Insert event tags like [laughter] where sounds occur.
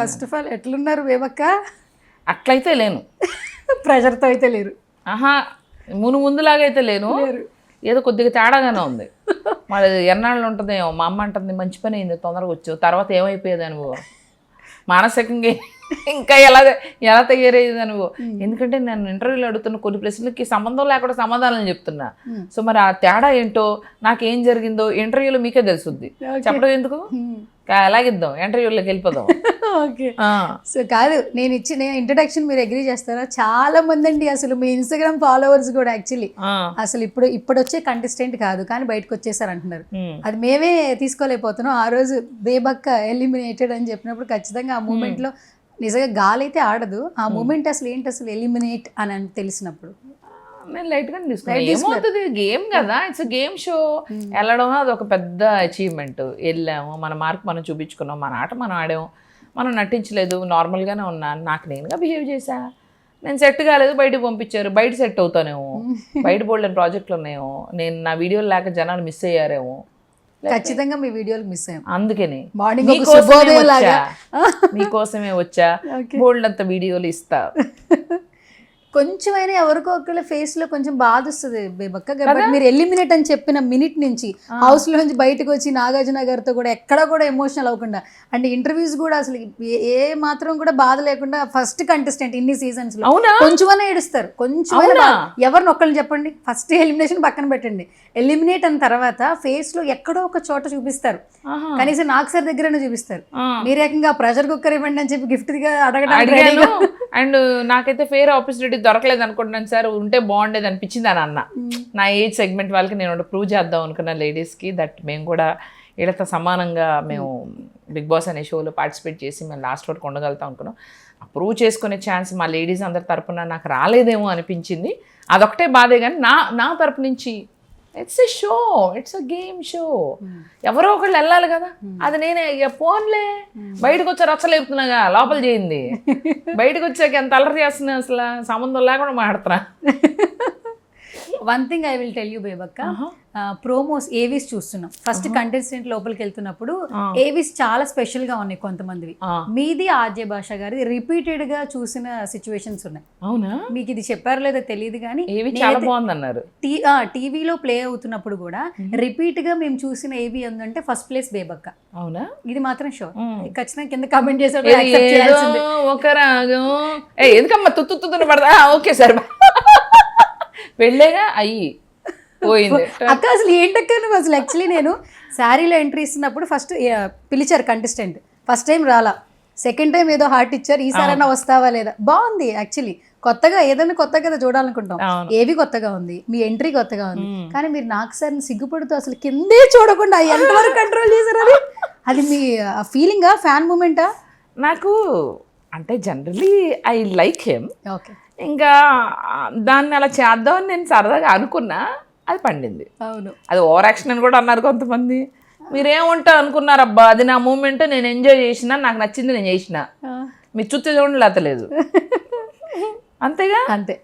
First of all ఎట్లున్నారు బేబక్క అట్లయితే లేను. ప్రెషర్తో అయితే లేరు. ఆహా మును ముందులాగా అయితే లేను. ఏదో కొద్దిగా తేడాగానే ఉంది. మరి ఎన్నాళ్ళు ఉంటుందేమో మా అమ్మ అంటుంది మంచి పని అయింది తొందరగా వచ్చు. తర్వాత ఏమైపోయేది అనుభవం మానసికంగా ఇంకా ఎలా ఎలా తయారయ్యేది అనుభవం ఎందుకంటే నేను ఇంటర్వ్యూలో అడుగుతున్న కొన్ని ప్రశ్నలకి సంబంధం లేకుండా సమాధానం చెప్తున్నా. సో మరి ఆ తేడా ఏంటో నాకేం జరిగిందో ఇంటర్వ్యూలో మీకే తెలుసుద్ది. చెప్పడం ఎందుకు? ఎలాగిద్దాం ఇంటర్వ్యూలోకి వెళ్ళిపోదాం. ఓకే. సో కాదు నేను ఇచ్చిన ఇంట్రడక్షన్ మీరు అగ్రీ చేస్తారా? చాలా మంది అండి అసలు మీ ఇన్స్టాగ్రామ్ ఫాలోవర్స్ కూడా యాక్చువల్లీ అసలు ఇప్పుడు ఇప్పుడు వచ్చే కంటెస్టెంట్ కాదు కానీ బయటకు వచ్చేసారు అంటున్నారు అది మేమే తీసుకోలేకపోతున్నాం. ఆ రోజు బేబక్క ఎలిమినేటెడ్ అని చెప్పినప్పుడు ఖచ్చితంగా ఆ మూమెంట్లో నిజంగా గాలి అయితే ఆడదు. ఆ మూమెంట్ అసలు ఏంటి అసలు ఎలిమినేట్ అని తెలిసినప్పుడు? నేను లైట్గా తీసుకున్నాను ఏమవుతుంది? గేమ్ కదా. ఇట్స్ గేమ్ షో వెళ్ళడం అది ఒక పెద్ద అచీవ్మెంట్ వెళ్ళాము. మన మార్క్ మనం చూపించుకున్నాం. మన ఆట మనం ఆడాము. మనం నటించలేదు. నార్మల్గానే ఉన్నాను నాకు నేనుగా బిహేవ్ చేశా. నేను సెట్ కాలేదు. బయటకు పంపించారు. బయట సెట్ అవుతానేమో. బయట బోల్డెన్ ప్రాజెక్టులు ఉన్నాయేమో. నేను నా వీడియోలు లేక జనాలు మిస్ అయ్యారేమో. ఖచ్చితంగా మీ వీడియోలు మిస్ అయ్యాం. అందుకని మీకోసమే వచ్చా. [laughs] మీకోసమే వచ్చా. బోల్డ్ అంత వీడియోలు ఇస్తా. [laughs] కొంచెమైనా ఎవరికో ఒకళ్ళ ఫేస్లో కొంచెం బాధ వస్తుంది. బేబక్క మీరు ఎలిమినేట్ అని చెప్పిన మినిట్ నుంచి హౌస్లో నుంచి బయటకు వచ్చి నాగార్జున గారితో కూడా ఎక్కడ కూడా ఎమోషనల్ అవ్వకుండా అంటే ఇంటర్వ్యూస్ కూడా అసలు ఏ- మాత్రం కూడా బాధ లేకుండా ఫస్ట్ కంటెస్టెంట్ ఇన్ని సీజన్స్లో. కొంచెమైనా ఏడుస్తారు. బాధ. ఎవరిని ఒక్కళ్ళు చెప్పండి. ఫస్ట్ ఎలిమినేషన్ పక్కన పెట్టండి. ఎలిమినేట్ అయిన తర్వాత ఫేస్లో ఎక్కడో ఒక చోట చూపిస్తారు. కనీసం నాకు సార్ దగ్గరనే చూపిస్తారు. ఆ. మీరు ఏకంగా ప్రెషర్ కుక్కర్ ఇవ్వండి అని చెప్పి గిఫ్ట్గా అడగడానికి అండ్ నాకైతే ఫేర్ ఆపర్చునిటీ దొరకలేదు అనుకుంటున్నాను సార్ ఉంటే బాగుండేది అనిపించింది అని అన్న. నా ఏజ్ సెగ్మెంట్ వాళ్ళకి నేను ప్రూవ్ చేద్దాం అనుకున్న లేడీస్కి దట్ మేము కూడా వీళ్ళతో సమానంగా మేము బిగ్ బాస్ అనే షోలో పార్టిసిపేట్ చేసి మేము లాస్ట్ వరకు ఉండగలుగుతాం అనుకున్నాం. ప్రూవ్ చేసుకునే ఛాన్స్ మా లేడీస్ అందరి తరపున నాకు రాలేదేమో అనిపించింది. అదొకటే బాధే కానీ నా నా తరపు నుంచి it's a show it's a game show ఎవరో ఒకళ్ళు వెళ్ళాలి కదా. అది నేనే. ఫోన్లే. బయటకు వచ్చి రచ్చలేపుతున్నాగా లోపల చేయింది. [laughs] బయటకు వచ్చాక ఎంత అలరి చేస్తున్నా అసలు? సంబంధం లేకుండా మాడుతున్నా [laughs] one thing I will tell you Bebakka promos AVs చూస్తున్నాం. ఫస్ట్ కంటెస్టెంట్ లోపలికి వెళ్తున్నప్పుడు ఏవీస్ చాలా స్పెషల్గా ఉన్నాయి కొంతమందివి. మీది ఆర్జే భాష గారి రిపీటెడ్గా చూసిన సిచ్యువేషన్స్ ఉన్నాయి. అవునా? మీకు ఇది చెప్పారో లేదో తెలియదు కానీ ఏవి చాలా బాగుంది అన్నారు టీ టీవీలో ప్లే అవుతున్నప్పుడు కూడా రిపీట్గా మేము చూసిన ఏవి ఏంటంటే ఫస్ట్ ప్లేస్ బేబక్క అవునా? ఇది మాత్రం షోర్. ఖచ్చితంగా కింద కామెంట్ చేసాడు చేయాల్సిందే. ఒక రాగం. ఎందుకమ్మా తుత్తు తుత్తుని పడదా ఓకే సార్ వెళ్ళేగా అయ్యి పోయింది. [laughs] అక్క అసలు ఏంటక్క నువ్వు అసలు యాక్చువల్లీ నేను శారీలో ఎంట్రీ ఇస్తున్నప్పుడు ఫస్ట్ పిలిచారు కంటెస్టెంట్ ఫస్ట్ టైం రాలా. సెకండ్ టైం ఏదో హార్ట్ ఇచ్చారు. ఈసారైనా వస్తావా లేదా? బాగుంది యాక్చువల్లీ కొత్తగా ఏదైనా కొత్త కదా చూడాలనుకుంటాం. ఏవి కొత్తగా ఉంది? మీ ఎంట్రీ కొత్తగా ఉంది. కానీ మీరు నాకు సార్ సిగ్గుపడుతూ అసలు కిందే చూడకుండా ఎంతవరకు కంట్రోల్ చేశారు అది? అది మీ ఫీలింగా ఫ్యాన్ మూమెంటా నాకు అంటే generally I like him okay ఇంకా దాన్ని అలా చేద్దామని నేను సరదాగా అనుకున్నా అది పండింది. అవును. అది ఓవర్ యాక్షన్ అని కూడా అన్నారు కొంతమంది. మీరేముంటా అనుకున్నారబ్బా అది నా మూమెంట్ నేను ఎంజాయ్ చేసిన నాకు నచ్చింది నేను చేసిన. మీరు చూస్తే చూడండి లేతలేదు [laughs] అంతేగా? అంతే.